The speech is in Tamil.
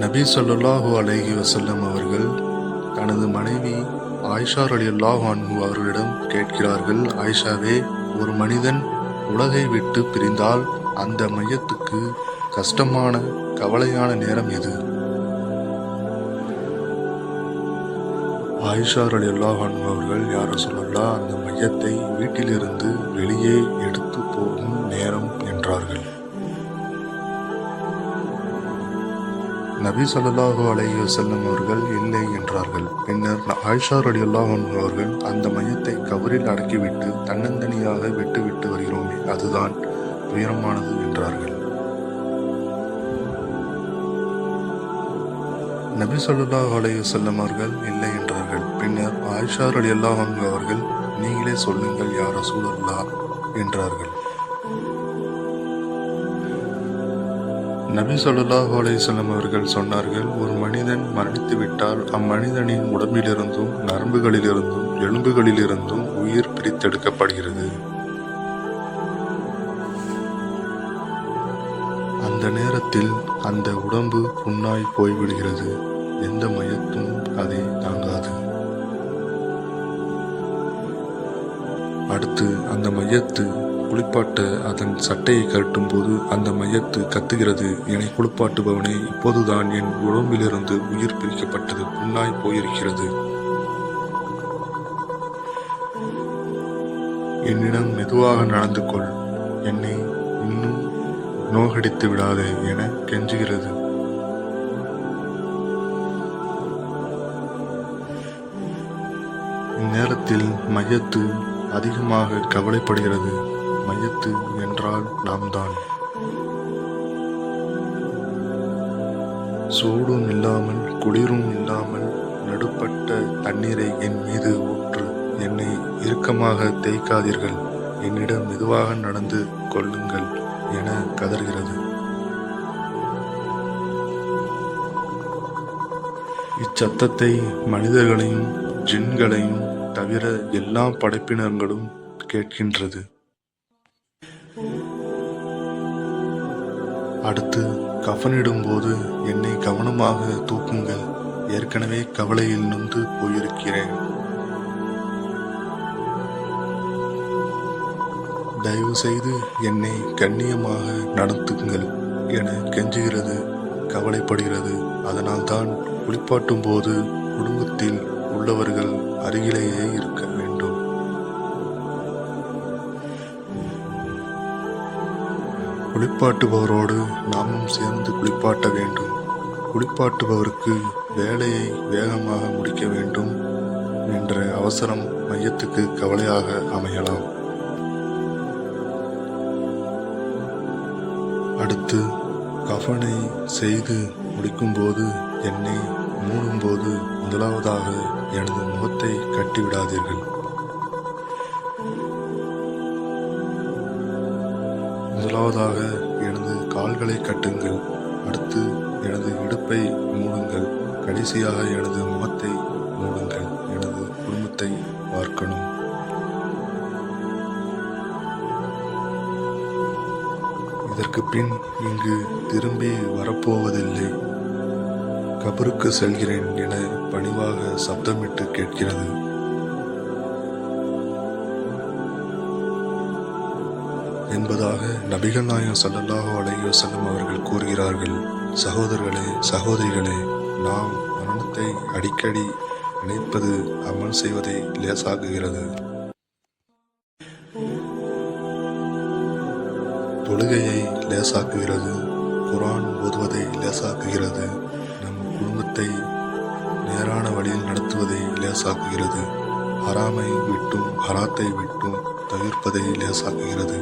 நபி ஸல்லல்லாஹு அலைஹி வசல்லம் அவர்கள் தனது மனைவி ஆயிஷா அல்லாஹ் அன்ஹு அவர்களிடம் கேட்கிறார்கள் ஆயிஷாவே ஒரு மனிதன் உலகை விட்டு பிரிந்தால் அந்த மையத்துக்கு கஷ்டமான கவலையான நேரம் எது? ஆயிஷா அலி அல்லாஹ் அவர்கள் யார சொல்லலாம் அந்த மையத்தை வீட்டிலிருந்து வெளியே எடுத்து போகும் நேரம் என்றார்கள். நபி சொல்லாஹு அலையோ செல்லும் அவர்கள் இல்லை என்றார்கள். பின்னர் ஆயிஷா ரடியுல்லாஹன் அவர்கள் அந்த மையத்தை கபரில் அடக்கிவிட்டு தன்னந்தனியாக விட்டுவிட்டு வருகிறோமே அதுதான் உயரமானது என்றார்கள். நபி சொல்லாஹு அலையோ செல்லும் அவர்கள் இல்லை என்றார்கள். பின்னர் ஆயிஷா ரடியுல்லாஹன் அவர்கள் நீங்களே சொல்லுங்கள் யா சூழல்லா என்றார்கள். நபி சொல்லாஹ் அலையம் அவர்கள் சொன்னார்கள் ஒரு மனிதன் மரணித்து விட்டால் அம்மனிதனின் உடம்பிலிருந்தும் நரம்புகளிலிருந்தும் எலும்புகளிலிருந்தும் உயிர் பிரித்தெடுக்கப்படுகிறது. அந்த நேரத்தில் அந்த உடம்பு புண்ணாய் போய்விடுகிறது. எந்த மையத்தும் அதை தாங்காது. அடுத்து அந்த மையத்து குளிப்பாட்ட அதன் சட்டையை கழட்டும் போது அந்த மையத்து கத்துகிறது என்னை குளிப்பாட்டுபவனே இப்போதுதான் என் உடம்பிலிருந்து உயிர் பிரிக்கப்பட்டது புண்ணாய் போயிருக்கிறது. என்னிடம் மெதுவாக நடந்து கொள். என்னை இன்னும் நோகடித்து விடாதே என கெஞ்சுகிறது. இந்நேரத்தில் மையத்து அதிகமாக கவலைப்படுகிறது. மையத்து என்றால் நாம் தான் சூடும் இல்லாமல் குளிரும் இல்லாமல் நடுப்பட்ட தண்ணீரை என் மீது ஊற்று என்னை இறுக்கமாக தேய்க்காதீர்கள். என்னிடம் மெதுவாக நடந்து கொள்ளுங்கள் என கதறுகிறது. இச்சத்தத்தை மனிதர்களையும் ஜின்களையும் தவிர எல்லா படைப்பினங்களும் கேட்கின்றது. அடுத்து கஃனிடும்போது என்னை கவனமாக தூக்குங்கள். ஏற்கனவே கவலையில் நொந்து போயிருக்கிறேன். தயவு செய்து என்னை கண்ணியமாக நடத்துங்கள் என கெஞ்சுகிறது கவலைப்படுகிறது. அதனால்தான் குளிப்பாட்டும் போது குடும்பத்தில் உள்ளவர்கள் அருகிலேயே இருக்க குளிப்பாட்டுபவரோடு நாமும் சேர்ந்து குளிப்பாட்ட வேண்டும். குளிப்பாட்டுபவருக்கு வேலையை வேகமாக முடிக்க வேண்டும் என்ற அவசரம் மையத்துக்கு கவலையாக அமையலாம். அடுத்து கஃனை செய்து முடிக்கும்போது என்னை மூடும்போது முதலாவதாக எனது முகத்தை கட்டிவிடாதீர்கள். முதலாவதாக எனது கால்களை கட்டுங்கள். அடுத்து எனது இடுப்பை மூடுங்கள். கடைசியாக எனது முகத்தை மூடுங்கள். எனது குடும்பத்தை பார்க்கணும். இதற்கு பின் இங்கு திரும்பி வரப்போவதில்லை. கபருக்கு செல்கிறேன் என பணிவாக சப்தமிட்டு கேட்கிறது. என்பதாக நபிகள் நாயகம் சல்லல்லாஹோ அலையோ செல்லும் அவர்கள் கூறுகிறார்கள். சகோதரர்களே சகோதரிகளே நாம் மரணத்தை அடிக்கடி நினைப்பது அமல் செய்வதை லேசாக்குகிறது. தொழுகையை லேசாக்குகிறது. குரான் ஓதுவதை லேசாக்குகிறது. நம் குடும்பத்தை நேரான வழியில் நடத்துவதை லேசாக்குகிறது. ஹராமை விட்டும் ஹராத்தை விட்டும் தவிர்ப்பதை லேசாக்குகிறது.